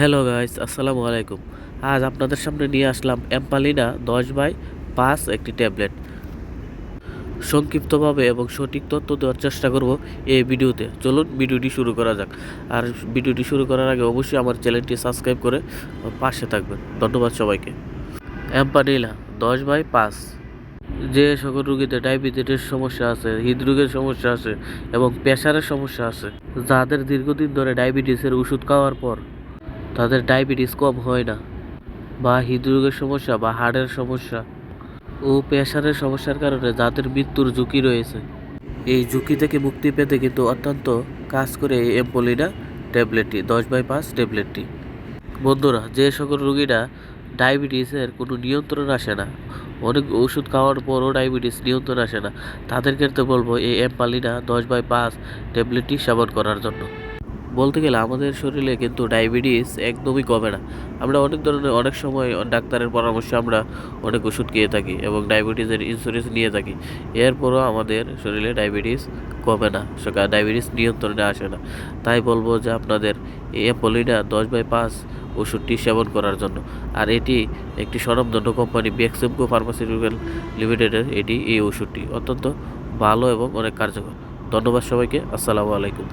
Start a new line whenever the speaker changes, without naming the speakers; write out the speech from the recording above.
Hello guys, আসসালামু আলাইকুম। আজ আপনাদের সামনে নিয়ে আসলাম অ্যাম্পালিনা দশ বাই পাঁচ একটি ট্যাবলেট। সংক্ষিপ্তভাবে এবং সঠিক তথ্য দেওয়ার চেষ্টা করব এই ভিডিওতে। চলুন ভিডিওটি শুরু করা যাক। আর ভিডিওটি শুরু করার আগে অবশ্যই আমার চ্যানেলটি সাবস্ক্রাইব করে পাশে থাকবেন। ধন্যবাদ সবাইকে। অ্যাম্পানিলা দশ বাই পাঁচ। যে সকল রোগীদের ডায়াবেটিসের সমস্যা আছে, হৃদরোগের সমস্যা আছে এবং প্রেশারের সমস্যা আছে, যাদের দীর্ঘদিন ধরে ডায়াবেটিসের ওষুধ খাওয়ার পর তাদের ডায়াবেটিস কম হয় না, বা হৃদরোগের সমস্যা, বা হাড়ের সমস্যা ও প্রেশারের সমস্যার কারণে যাদের মৃত্যুর ঝুঁকি রয়েছে। এই ঝুঁকি থেকে মুক্তি পেতে কিন্তু অত্যন্ত কাজ করে এই এম্পোলিনা ট্যাবলেটটি, দশ বাই পাঁচ ট্যাবলেটটি। বন্ধুরা, যে সকল রোগীরা ডায়াবেটিসের কোনো নিয়ন্ত্রণ আসে না, অনেক ওষুধ খাওয়ার পরও ডায়াবেটিস নিয়ন্ত্রণ আসে না, তাদের ক্ষেত্রে বলব এই এম্পালিনা দশ বাই পাঁচ ট্যাবলেটটি সেবন করার জন্য। বলতে গেলে আমাদের শরীরে কিন্তু ডায়াবেটিস একদমই কমে না। আমরা অনেক ধরনের, অনেক সময় ডাক্তারের পরামর্শে আমরা অনেক ওষুধ খেয়ে থাকি এবং ডায়াবেটিসের ইন্স্যুরেন্স নিয়ে থাকি। এরপরও আমাদের শরীরে ডায়াবেটিস কমে না সেটা ডায়াবেটিস নিয়ন্ত্রণে আসে না। তাই বলব যে আপনাদের অ্যাপোলিনা দশ বাই পাঁচ ওষুধটি সেবন করার জন্য। আর এটি একটি স্বনামধন্য কোম্পানি বেক্সেমকো ফার্মাসিউটিক্যাল লিমিটেডের এটি, এই ওষুধটি অত্যন্ত ভালো এবং অনেক কার্যকর। ধন্যবাদ সবাইকে, আসসালামু আলাইকুম।